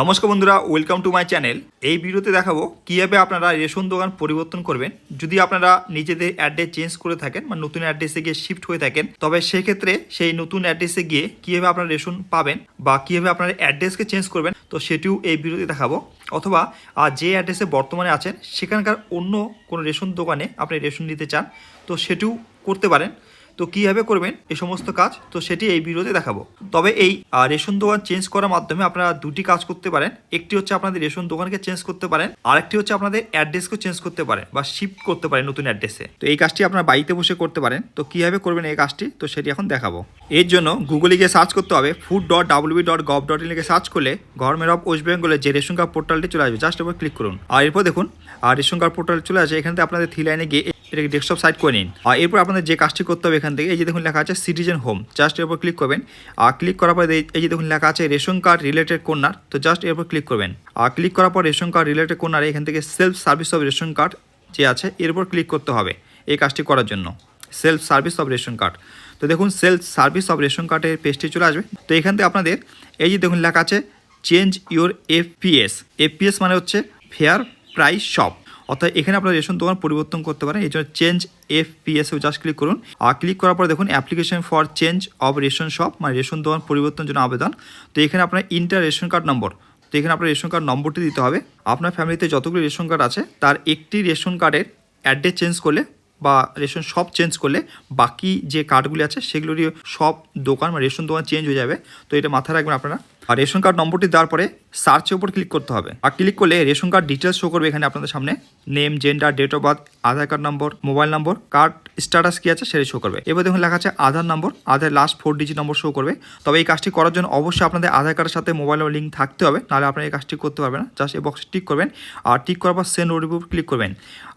নমস্কার বন্ধুরা welcome to my channel এই ভিডিওতে দেখাবো কীভাবে আপনারা রেশন দোকান পরিবর্তন করবেন। যদি আপনারা নিজেদের অ্যাড্রেস চেঞ্জ করে থাকেন বা নতুন অ্যাড্রেসে গিয়ে শিফট হয়ে থাকেন, তবে সেক্ষেত্রে সেই নতুন অ্যাড্রেসে গিয়ে কীভাবে আপনারা রেশন পাবেন বা কীভাবে আপনার অ্যাড্রেসকে চেঞ্জ করবেন, তো সেটিও এই ভিডিওতে দেখাবো। অথবা, আর যে অ্যাড্রেসে বর্তমানে আছেন, সেখানকার অন্য কোনো রেশন দোকানে আপনি রেশন নিতে চান, তো সেটিও করতে পারেন। তো কীভাবে করবেন এই সমস্ত কাজ, তো সেটি এই ভিডিওতে দেখাবো। তবে এই রেশন দোকান চেঞ্জ করার মাধ্যমে আপনারা দুটি কাজ করতে পারেন। একটি হচ্ছে আপনাদের রেশন দোকানকে চেঞ্জ করতে পারেন, আরেকটি হচ্ছে আপনাদের অ্যাড্রেসকেও চেঞ্জ করতে পারেন বা শিফট করতে পারেন নতুন অ্যাড্রেসে। তো এই কাজটি আপনারা বাড়িতে বসে করতে পারেন। তো কীভাবে করবেন এই কাজটি, তো সেটি এখন দেখাবো। এর জন্য গুগলে গিয়ে সার্চ করতে হবে food dot WB dot gov dot in search করলে গভর্নমেন্ট অফ ওয়েস্ট বেঙ্গলের যে রেশন কার্ড পোর্টালটি চলে আসবে। জাস্ট এবার ক্লিক করুন। আর এরপর দেখুন, আর রেশন কার্ড পোর্টাল চলে আসে, এখানে আপনাদের থ্রি লাইনে গিয়ে এটাকে ডেস্কটপ সাইড করে নিন। আর এরপর আপনাদের যে কাজটি করতে হবে এখান থেকে, এই যে দেখুন লেখা আছে সিটিজেন হোম জাস্ট এর উপর ক্লিক করবেন। আর ক্লিক করার পরে এই- যে দেখুন লেখা আছে রেশন কার্ড রিলেটেড কর্নার তো জাস্ট এর উপর ক্লিক করবেন। আর ক্লিক করার পর রেশন কার্ড রিলেটেড কর্নারে এখান থেকে self service of ration card যে আছে এর উপর ক্লিক করতে হবে এই কাজটি করার জন্য। Self service of ration card তো দেখুন সেলফ সার্ভিস অফ রেশন কার্ডের পেজটি চলে আসবে। তো এখান থেকে আপনাদের এই যে দেখুন লেখা আছে চেঞ্জ ইউর এফপিএস এফপিএস মানে হচ্ছে ফেয়ার প্রাইস শপ অর্থাৎ এখানে আপনার রেশন দোকান পরিবর্তন করতে পারেন। এই জন্য change F PS just click করুন। আর ক্লিক করার পরে দেখুন application for change of ration shop মানে রেশন দোকান পরিবর্তনের জন্য আবেদন। তো এখানে আপনার ইন্টার রেশন কার্ড নম্বর তো এখানে আপনার রেশন কার্ড নম্বরটি দিতে হবে। আপনার ফ্যামিলিতে যতগুলো রেশন কার্ড আছে, তার একটি রেশন কার্ডের অ্যাড্রেস চেঞ্জ করলে বা রেশন শপ চেঞ্জ করলে বাকি যে কার্ডগুলি আছে, সেগুলোরই সব দোকান বা রেশন দোকান চেঞ্জ হয়ে যাবে। তো এটা মাথায় রাখবেন আপনারা। আর রেশন কার্ড নম্বরটি দেওয়ার পরে সার্চের উপর ক্লিক করতে হবে। আর ক্লিক করলে রেশন কার্ড ডিটেলস শো করবে এখানে আপনাদের সামনে। Name gender date of birth Aadhaar card number mobile number card status কি আছে সেটা শো করবে। এবার দেখুন লেখা আছে Aadhaar number Aadhaar last four digit number show করবে। তবে এই কাজটি করার জন্য অবশ্যই আপনাদের আধার কার্ডের সাথে মোবাইল নম্বর লিঙ্ক থাকতে হবে, নাহলে আপনারা এই কাজটি করতে পারবেন না। জাস্ট এই বক্সে টিক করবেন। আর টিক করার পর সেন্ড ওটিপি ক্লিক করবেন।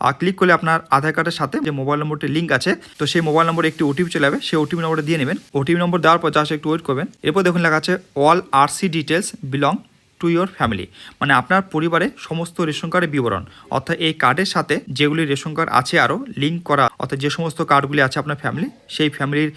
আর ক্লিক করলে আপনার আধার কার্ডের সাথে যে মোবাইল নম্বরটি লিঙ্ক আছে, তো সেই মোবাইল নম্বরে একটি ওটিপি চলে যাবে। সেই ওটিপি নম্বরটা দিয়ে নেবেন। ওটিপি নম্বর দেওয়ার পর জাস্ট একটু ওয়েট করবেন। এরপর দেখুন লেখা আছে all RC details belong to your family মানে আপনার পরিবারে সমস্ত রেশন কার্ডের বিবরণ, অর্থাৎ এই কার্ডের সাথে যেগুলি রেশন কার্ড আছে আরও লিঙ্ক করা, অর্থাৎ যে সমস্ত কার্ডগুলি আছে আপনার ফ্যামিলি সেই ফ্যামিলির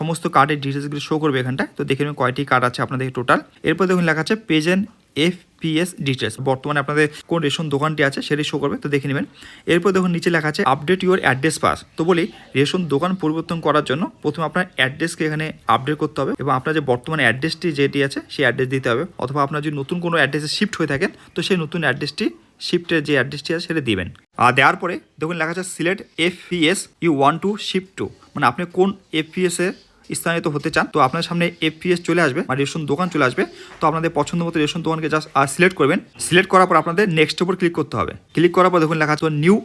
সমস্ত কার্ডের ডিটেলসগুলি শো করবে এখানটায়। তো দেখে নেবেন কয়টি কার্ড আছে আপনাদের টোটাল এরপর দেখুন লেখা আছে পেজেন এফ পিএস ডিটেলস বর্তমানে আপনাদের কোন রেশন দোকানটি আছে সেটি শো করবে, তো দেখে নেবেন। এরপর দেখুন, নিচে লেখা আছে আপডেট ইউর অ্যাড্রেস পাস তো বলি, রেশন দোকান পরিবর্তন করার জন্য প্রথমে আপনার অ্যাড্রেসকে এখানে আপডেট করতে হবে এবং আপনার যে বর্তমানে অ্যাড্রেসটি যেটি আছে সেই অ্যাড্রেস দিতে হবে। অথবা আপনার যদি নতুন কোনো অ্যাড্রেসে শিফট হয়ে থাকেন তো সেই নতুন অ্যাড্রেসটি শিফটের যে অ্যাড্রেসটি আছে সেটা দিবেন। আর দেওয়ার পরে দেখুন, লেখা আছে select F you want to shift to মানে আপনি কোন এফ পি এ স্থানান্তরিত হতে চান, তো আপনার সামনে এফপিএস চলে আসবে বা রেশন দোকান চলে আসবে। তো আপনাদের পছন্দ মতো রেশন দোকানকে জাস্ট সিলেক্ট করবেন। সিলেক্ট করার পর আপনাদের নেক্সট উপর ক্লিক করতে হবে। ক্লিক করার পর দেখুন লেখা আছে নিউ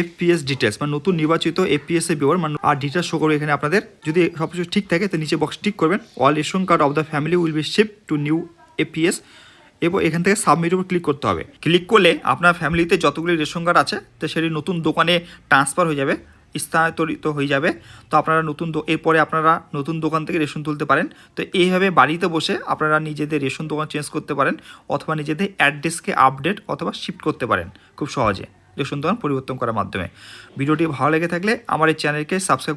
এফপিএস ডিটেলস মানে নতুন নির্বাচিত এফপিএস এর বিবরণ মানে আর ডিটেলস শো করবে এখানে আপনাদের। যদি সব কিছু ঠিক থাকে, তো নিচে বক্স টিক করবেন। All ration card of the family will be shift to new FPS এবং এখান থেকে সাবমিট উপর ক্লিক করতে হবে। ক্লিক করলে আপনার ফ্যামিলিতে যতগুলি রেশন কার্ড আছে, তো সেটি নতুন দোকানে ট্রান্সফার হয়ে যাবে। স্থানান্তরিত হয়ে যাবে। তো আপনারা নতুন এরপরে আপনারা নতুন দোকান থেকে রেশন তুলতে পারেন। তো এইভাবে বাড়িতে বসে আপনারা নিজেদের রেশন দোকান চেঞ্জ করতে পারেন অথবা নিজেদের অ্যাড্রেসকে আপডেট অথবা শিফট করতে পারেন খুব সহজে রেশন দোকান পরিবর্তন করার মাধ্যমে। ভিডিওটি ভালো লেগে থাকলে আমার এই চ্যানেলকে সাবস্ক্রাইব